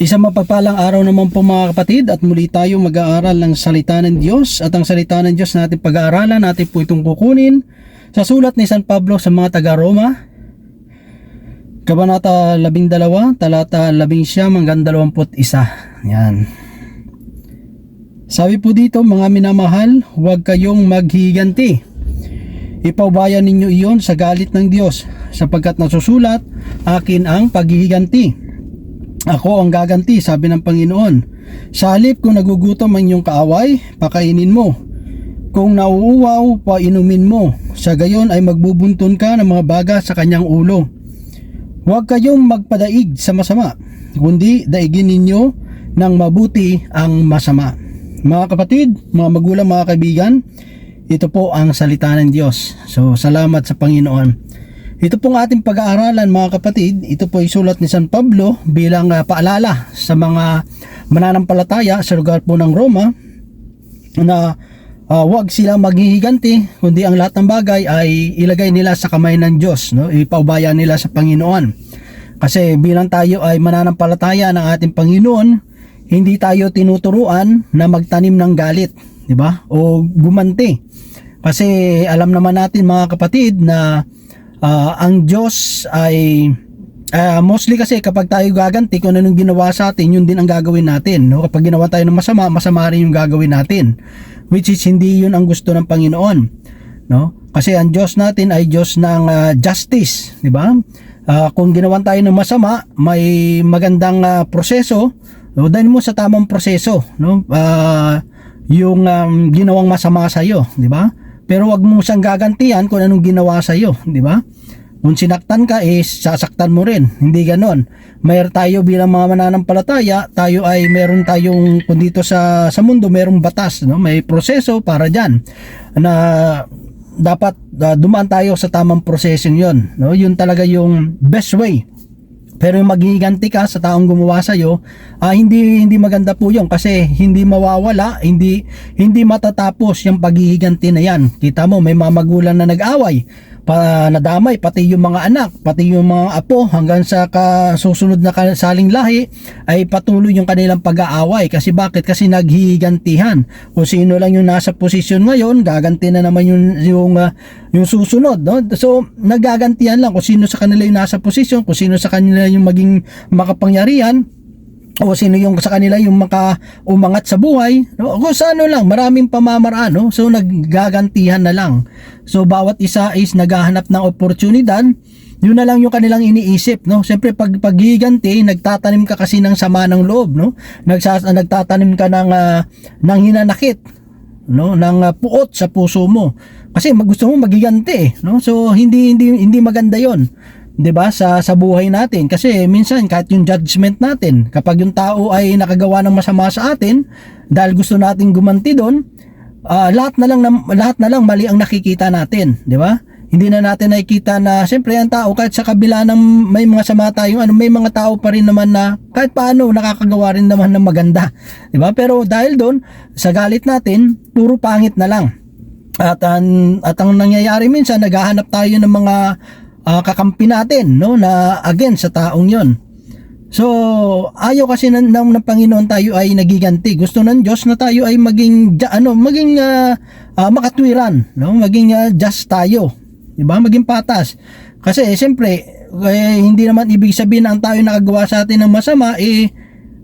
Isang mapagpalang araw naman po mga kapatid at muli tayo mag-aaral ng salita ng Diyos at ang salita ng Diyos natin pag-aaralan natin po itong kukunin sa sulat ni San Pablo sa mga taga-Roma Kabanata 12, talata 11 hanggang 21. Yan. Sabi po dito mga minamahal, huwag kayong maghiganti. Ipaubayan ninyo iyon sa galit ng Diyos sapagkat nasusulat, akin ang paghihiganti. Ako ang gaganti, sabi ng Panginoon. Sa halip kung nagugutom ang iyong kaaway, pakainin mo. Kung nauuwaw, painumin mo. Sa gayon ay magbubuntun ka ng mga baga sa kanyang ulo. Huwag kayong magpadaig sa masama, kundi daigin ninyo ng mabuti ang masama. Mga kapatid, mga magulang, mga kaibigan, ito po ang salita ng Diyos. So, salamat sa Panginoon. Ito pong ating pag-aaralan mga kapatid, ito po ay sulat ni San Pablo bilang uh, paalala sa mga mananampalataya sa lugar po ng Roma na uh, wag silang maghihiganti kundi ang lahat ng bagay ay ilagay nila sa kamay ng Diyos, no? ipaubaya nila sa Panginoon. Kasi bilang tayo ay mananampalataya ng ating Panginoon, hindi tayo tinuturuan na magtanim ng galit, di ba? O gumanti. Kasi alam naman natin mga kapatid na uh, ang Diyos ay uh, mostly kasi kapag tayo gaganti kung anong ginawa sa atin, yun din ang gagawin natin. No? Kapag ginawa tayo ng masama, masama rin yung gagawin natin. Which is hindi yun ang gusto ng Panginoon. No? Kasi ang Diyos natin ay Diyos ng uh, justice, di ba? Uh, kung ginawan tayo ng masama, may magandang uh, proseso, no? dahil mo sa tamang proseso, no? Uh, yung um, ginawang masama sa iyo, di ba? Pero wag mo siyang gagantihan kung anong ginawa sa iyo, di ba? Kung sinaktan ka is sasaktan mo rin. Hindi ganon. Mayroon tayo bilang mga mananampalataya, tayo ay meron tayong kung dito sa sa mundo merong batas, no? May proseso para diyan na dapat uh, dumaan tayo sa tamang proseso 'yon, no? Yun talaga yung best way pero yung maghiganti ka sa taong gumawa sa iyo, uh, hindi hindi maganda po 'yon kasi hindi mawawala, hindi hindi matatapos yung paghihiganti na 'yan. Kita mo may mga magulang na nag-away, pa nadamay pati yung mga anak, pati yung mga apo hanggang sa kasusunod na saling lahi ay patuloy yung kanilang pag-aaway kasi bakit? Kasi naghihigantihan. Kung sino lang yung nasa posisyon ngayon, gaganti na naman yung yung uh, yung susunod, no? So nagagantihan lang kung sino sa kanila yung nasa posisyon, kung sino sa kanila yung maging makapangyarihan o sino yung sa kanila yung maka umangat sa buhay no? kung sa ano lang maraming pamamaraan no? so naggagantihan na lang. So bawat isa is naghahanap ng oportunidad. Yun na lang yung kanilang iniisip no? Siyempre pag paghiganti nagtatanim ka kasi ng sama ng loob no? Nagsas, nagtatanim ka ng uh, ng hinanakit no? Ng uh, puot sa puso mo. Kasi gusto mo magiganti no? So hindi hindi hindi maganda yon 'di ba sa sa buhay natin. Kasi minsan kahit yung judgment natin kapag yung tao ay nakagawa ng masama sa atin dahil gusto nating gumanti doon uh, lahat na lang lahat na lang mali ang nakikita natin. 'di ba hindi na natin nakikita na siyempre ang tao kahit sa kabila ng may mga sama tayong ano may mga tao pa rin naman na kahit paano nakakagawa rin naman ng maganda. 'di ba pero dahil doon sa galit natin puro pangit na lang. At, uh, at ang nangyayari minsan naghahanap tayo ng mga uh, kakampi natin no na again sa taong yon so ayaw kasi ng, ng, ng Panginoon tayo ay nagiganti. Gusto ng Diyos na tayo ay maging ano maging uh, uh, makatwiran no? Maging uh, just tayo. Di ba maging patas. Kasi eh, siyempre eh, hindi naman ibig sabihin na ang tayo nakagawa sa atin ng masama eh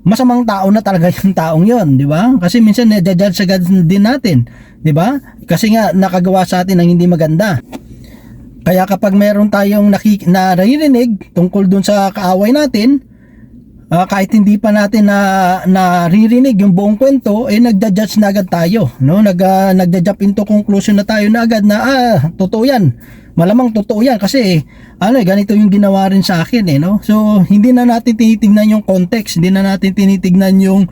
masamang tao na talaga yung taong yon di ba kasi minsan na-judge agad din natin di ba kasi nga nakagawa sa atin ng hindi maganda kaya kapag meron tayong nakik- naririnig tungkol dun sa kaaway natin, uh, kahit hindi pa natin na naririnig yung buong kwento, eh nagda-judge na agad tayo, no? Nag uh, nagda-jump into conclusion na tayo na agad na ah, totoo 'yan malamang totoo yan kasi ano eh, ganito yung ginawa rin sa akin eh, no? So, hindi na natin tinitignan yung context, hindi na natin tinitignan yung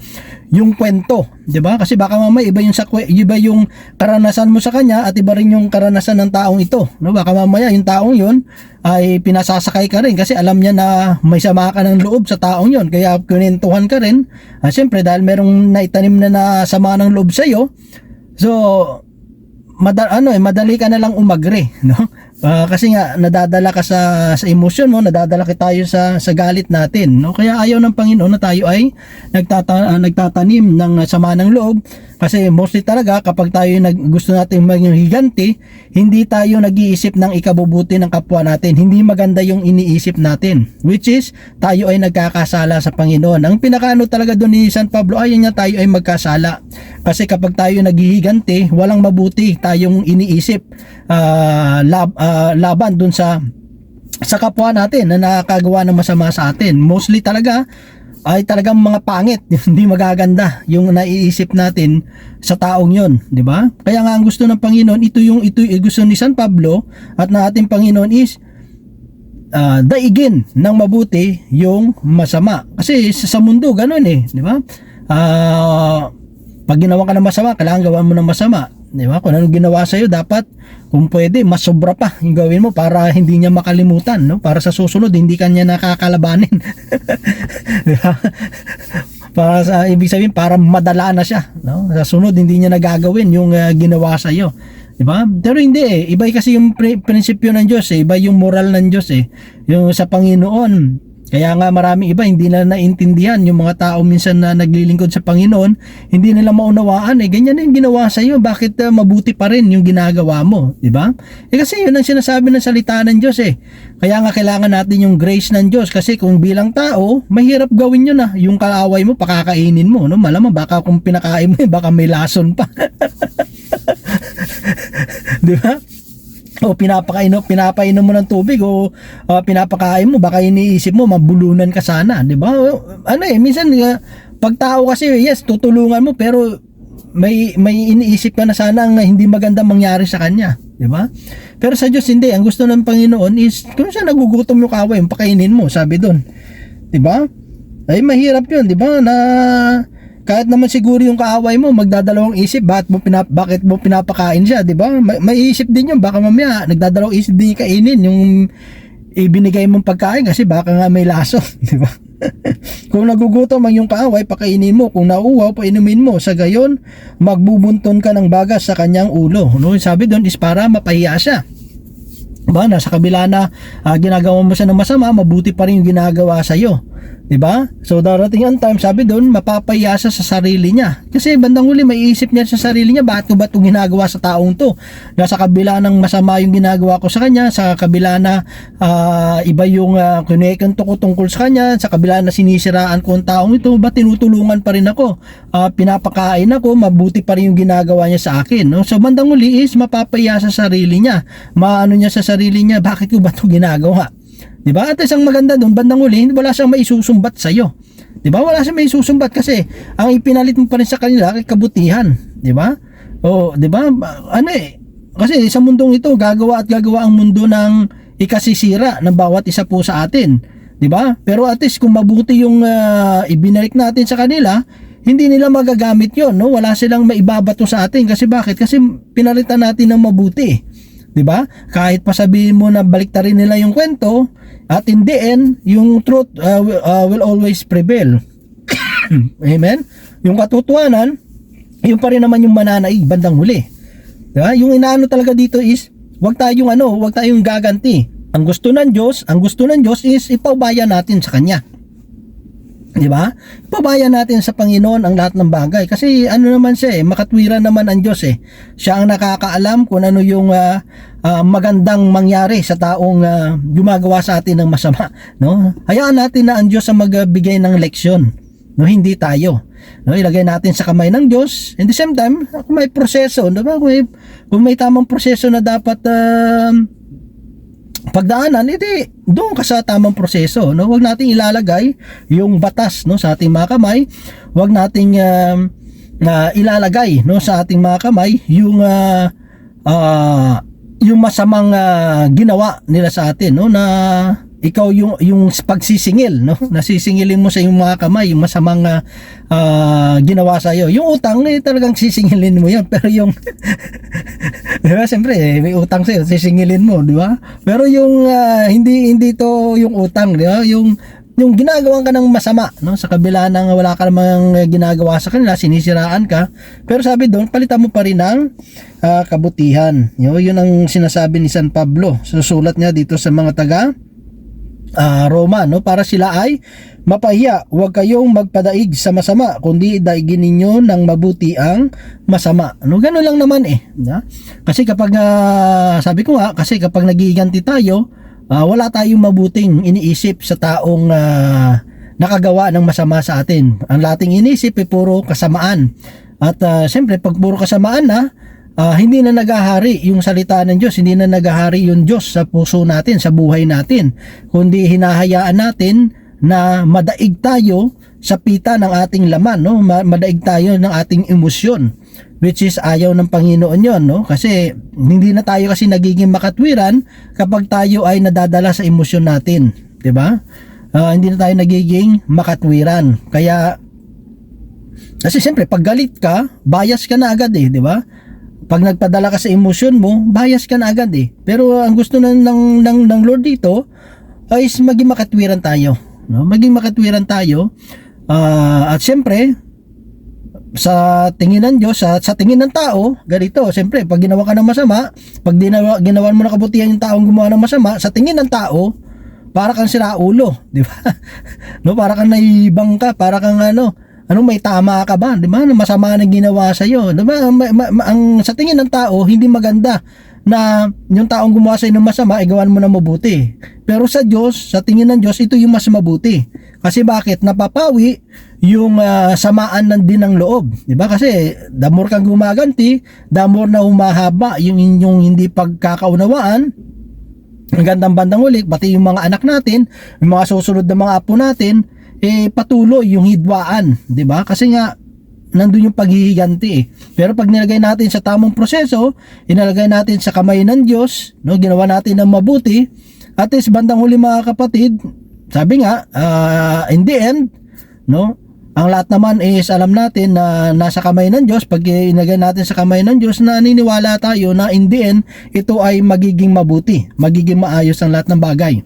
yung kwento, 'di ba? Kasi baka mamaya iba yung sa iba yung karanasan mo sa kanya at iba rin yung karanasan ng taong ito, no? Baka mamaya yung taong 'yon ay pinasasakay ka rin kasi alam niya na may sama ka ng loob sa taong 'yon, kaya kinentuhan ka rin. Ah, Siyempre dahil merong naitanim na na sama ng loob sa iyo, so madal ano eh madali ka na lang umagre no Ah, kasi nga nadadala ka sa sa emosyon mo, nadadala ka tayo sa sa galit natin, no? Kaya ayaw ng Panginoon na tayo ay nagtata, ah, nagtatanim ng sama ng loob kasi mostly talaga kapag tayo nag, gusto natin maging higante, hindi tayo nag-iisip ng ikabubuti ng kapwa natin. Hindi maganda yung iniisip natin, which is tayo ay nagkakasala sa Panginoon. Ang pinakaano talaga doon ni San Pablo, ayaw niya tayo ay magkasala. Kasi kapag tayo naghihigante, walang mabuti tayong iniisip ah, lab, ah, laban doon sa sa kapwa natin na nakakagawa ng masama sa atin. Mostly talaga ay talagang mga pangit, hindi magaganda yung naiisip natin sa taong yon, di ba? Kaya nga ang gusto ng Panginoon, ito yung ito yung gusto ni San Pablo at na ating Panginoon is ah, daigin ng mabuti yung masama. Kasi sa, mundo ganun eh, di ba? Ah, pag ginawa ka ng masama, kailangan gawan mo ng masama. Di ba? Kung ano ginawa sa'yo, dapat kung pwede, mas sobra pa yung gawin mo para hindi niya makalimutan. No? Para sa susunod, hindi kanya nakakalabanin. Di ba? para sa ibig sabihin para madala na siya no sa sunod hindi niya nagagawin yung ah, ginawa sa iyo di ba pero hindi eh iba kasi yung pri- prinsipyo ng Diyos eh iba yung moral ng Diyos eh yung sa Panginoon kaya nga maraming iba hindi na naintindihan yung mga tao minsan na naglilingkod sa Panginoon hindi nila maunawaan eh ganyan na yung ginawa sa iyo bakit ah, mabuti pa rin yung ginagawa mo di ba? Eh kasi yun ang sinasabi ng salita ng Diyos eh. Kaya nga kailangan natin yung grace ng Diyos kasi kung bilang tao mahirap gawin yun ah. Yung kaaway mo pakakainin mo no? Malamang baka kung pinakain mo eh, baka may lason pa. Di ba o pinapakain pinapainom mo ng tubig o ah, pinapakain mo baka iniisip mo mabulunan ka sana di ba? Ano eh minsan uh, pag tao kasi yes tutulungan mo pero may may iniisip ka na sana ang hindi maganda mangyari sa kanya di ba? Pero sa Diyos hindi. Ang gusto ng Panginoon is kung siya nagugutom yung kaway pakainin mo sabi doon di ba? Ay mahirap yun di ba? Na kahit naman siguro yung kaaway mo magdadalawang isip bakit mo pinap bakit mo pinapakain siya, 'di ba? May, may isip din yun baka mamaya nagdadalawang isip din yung kainin yung ibinigay mong pagkain kasi baka nga may laso, 'di ba? Kung nagugutom ang yung kaaway, pakainin mo. Kung nauuhaw, painumin mo. Sa gayon, magbubunton ka ng bagas sa kanyang ulo. No? Sabi doon is para mapahiya siya ba nasa kabila na ah, ginagawa mo siya ng masama mabuti pa rin yung ginagawa sa iyo 'di ba so darating ang time sabi doon mapapahiya siya sa sarili niya. Kasi bandang huli may isip niya sa sarili niya bakit ko ba itong ginagawa sa taong to? Nasa kabila ng masama yung ginagawa ko sa kanya sa kabila na ah, iba yung uh, kinekanto ko tungkol sa kanya sa kabila na sinisiraan ko ang taong ito ba tinutulungan pa rin ako? Ah, pinapakain ako mabuti pa rin yung ginagawa niya sa akin no? So bandang huli is mapapahiya sa sarili niya. Maano niya sa sarili niya bakit ko ba ito ginagawa Di ba? At isang maganda doon, bandang uli, wala siyang maisusumbat sa iyo. Di ba? Wala siyang maisusumbat kasi ang ipinalit mo pa rin sa kanila ay kabutihan. Di ba? O, di ba? Ano eh, kasi sa mundong ito, gagawa at gagawa ang mundo ng ikasisira ng bawat isa po sa atin. Di ba? Pero at least kung mabuti yung ah, ibinalik natin sa kanila, hindi nila magagamit yon no? Wala silang maibabato sa atin. Kasi bakit? Kasi pinalitan natin ng mabuti. 'Di ba? Kahit pa sabihin mo na baliktarin nila yung kwento, at in the end, yung truth uh, will, uh, will always prevail. Amen? Yung katotohanan, yun pa rin naman yung mananaig bandang huli. 'Di ba? Yung inaano talaga dito is, wag tayong ano, wag tayong gaganti. Ang gusto ng Diyos, ang gusto ng Diyos is ipaubaya natin sa Kanya. Di ba? Pabayan natin sa Panginoon ang lahat ng bagay. Kasi ano naman siya eh, makatwiran naman ang Diyos eh. Siya ang nakakaalam kung ano yung ah, ah, magandang mangyari sa taong ah, gumagawa sa atin ng masama. No? Hayaan natin na ang Diyos ang magbigay ng leksyon. No, hindi tayo. No, ilagay natin sa kamay ng Diyos. In the same time, kung may proseso, di ba? Kung may, kung may tamang proseso na dapat ah, pagdaanan, edi doon ka sa tamang proseso, no? Huwag nating ilalagay yung batas, no, sa ating mga kamay. Huwag nating um, na ilalagay, no, sa ating mga kamay yung ah, ah, yung masamang ah, ginawa nila sa atin, no, na ikaw yung yung pagsisingil no nasisingilin mo sa iyong mga kamay yung masamang ah, ginawa sa iyo yung utang eh talagang sisingilin mo yan pero yung Di ba? Siyempre, eh, may utang sa'yo, sisingilin mo, di ba? Pero yung ah, hindi hindi to yung utang, di ba? Yung yung ginagawa ka ng masama, no? Sa kabila ng wala ka namang ginagawa sa kanila, sinisiraan ka. Pero sabi doon, palitan mo pa rin ng ah, kabutihan. Yo, yun ang sinasabi ni San Pablo. Susulat niya dito sa mga taga ah, Roma, no? Para sila ay mapahiya. Huwag kayong magpadaig sa masama, kundi daigin ninyo ng mabuti ang masama. No, ganun lang naman eh. Na? Kasi kapag ah, sabi ko nga, kasi kapag nagiganti tayo, ah, wala tayong mabuting iniisip sa taong ah, nakagawa ng masama sa atin. Ang lating iniisip ay puro kasamaan. At ah, siyempre, pag puro kasamaan na, ah, hindi na nagahari yung salita ng Diyos, hindi na nagahari yung Diyos sa puso natin, sa buhay natin, kundi hinahayaan natin na madaig tayo sa pita ng ating laman, no? Ma- Madaig tayo ng ating emosyon, which is ayaw ng Panginoon yon, no? Kasi hindi na tayo kasi nagiging makatwiran kapag tayo ay nadadala sa emosyon natin, 'di ba? Ah, hindi na tayo nagiging makatwiran. Kaya kasi siyempre, pag galit ka, bias ka na agad eh, di ba? Pag nagpadala ka sa emosyon mo, bias ka na agad eh. Pero ang gusto ng, ng, ng, ng Lord dito, ay is maging makatwiran tayo. No? Maging makatwiran tayo. Ah, at siyempre, sa tingin ng Diyos, sa, sa tingin ng tao, ganito, siyempre, pag ginawa ka ng masama, pag ginawa, ginawa mo na kabutihan yung taong gumawa ng masama, sa tingin ng tao, para kang sira ulo, di ba? no, para kang naibang ka, para kang ano, ano may tama ka ba, di ba? Masama na ginawa sa iyo, di ba? Ang sa tingin ng tao hindi maganda na yung taong gumawa sa ng masama, igawan mo na mabuti. Pero sa Diyos, sa tingin ng Diyos, ito yung mas mabuti. Kasi bakit? Napapawi yung ah, samaan ng din ng loob. Ba? Kasi the more kang gumaganti, the more na humahaba yung inyong hindi pagkakaunawaan, ang gandang bandang uli, pati yung mga anak natin, yung mga susunod na mga apo natin, eh patuloy yung hidwaan, 'di ba? Kasi nga nandun yung paghihiganti eh. Pero pag nilagay natin sa tamang proseso, inalagay natin sa kamay ng Diyos, no, ginawa natin ng mabuti, at least bandang huli mga kapatid, sabi nga, ah, in the end, no, ang lahat naman is alam natin na nasa kamay ng Diyos. Pag inagay natin sa kamay ng Diyos, naniniwala tayo na in the end, ito ay magiging mabuti. Magiging maayos ang lahat ng bagay.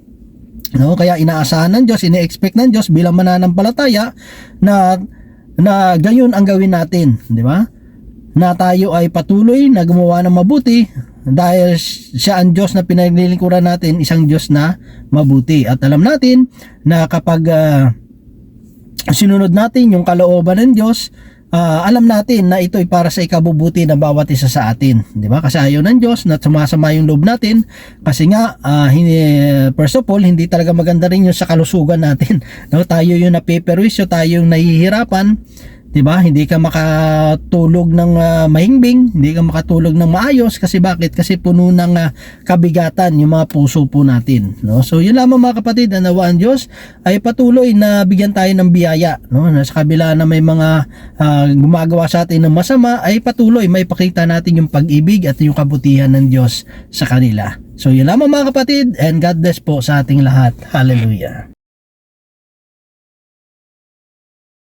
No, kaya inaasahan ng Diyos, ine-expect ng Diyos bilang mananampalataya na na gayon ang gawin natin, di ba? Na tayo ay patuloy na gumawa ng mabuti dahil siya ang Diyos na pinaglilingkuran natin, isang Diyos na mabuti. At alam natin na kapag ah, sinunod natin yung kalooban ng Diyos, ah, alam natin na ito ay para sa ikabubuti ng bawat isa sa atin. Di ba? Kasi ayaw ng Diyos na sumasama yung loob natin. Kasi nga, ah, hindi, first of all, hindi talaga maganda rin yung sa kalusugan natin. No? Tayo yung napiperwisyo, tayo yung nahihirapan. Di ba? Hindi ka makatulog ng ah, mahimbing, hindi ka makatulog ng maayos kasi bakit? Kasi puno ng ah, kabigatan yung mga puso po natin, no? So, yun lamang mga kapatid, nawaan Diyos ay patuloy na bigyan tayo ng biyaya, no? Sa kabila na may mga ah, gumagawa sa atin ng masama, ay patuloy may pakita natin yung pag-ibig at yung kabutihan ng Diyos sa kanila. So, yun lamang mga kapatid, and God bless po sa ating lahat. Hallelujah.